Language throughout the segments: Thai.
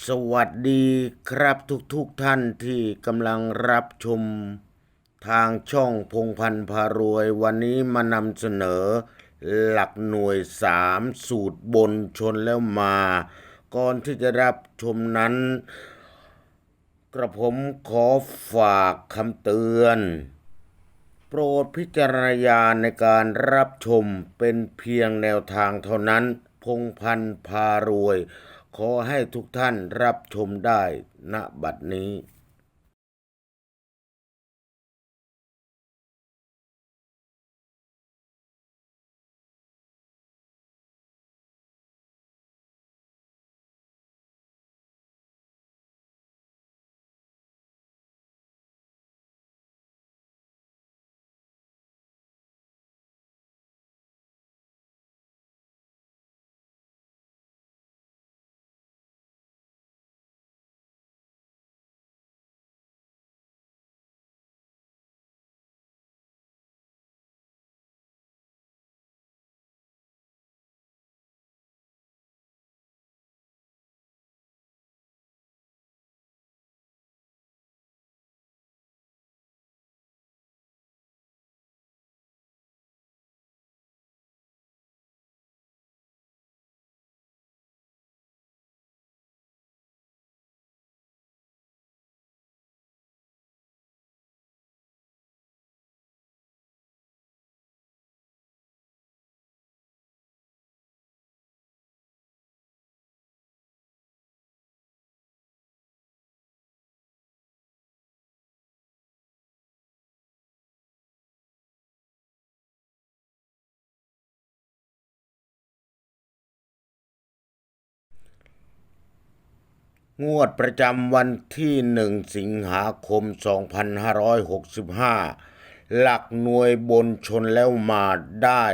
สวัสดีครับทุกๆทท่านที่กำลังรับชมทางช่องพงพันธ์พารวย วันนี้มานำเสนอ หลักหน่วยสามสูตรบนชนแล้วมา ก่อนที่จะรับชมนั้น กระผมขอฝากคำเตือน โปรดพิจารณญาในการรับชมเป็นเพียงแนวทางเท่านั้น พงพันธ์พารวย ขอให้ทุกท่านรับชมได้ณบัดนี้ งวดประจำวันที่หนึ่งสิงหาคม 2565 หลักหน่วยบนชนแล้วมาได้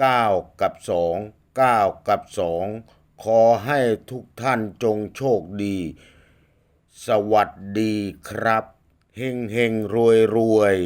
9 กับ 2 9 กับ 2 ขอให้ทุกท่านจงโชคดี สวัสดีครับ เฮงเฮงรวยรวย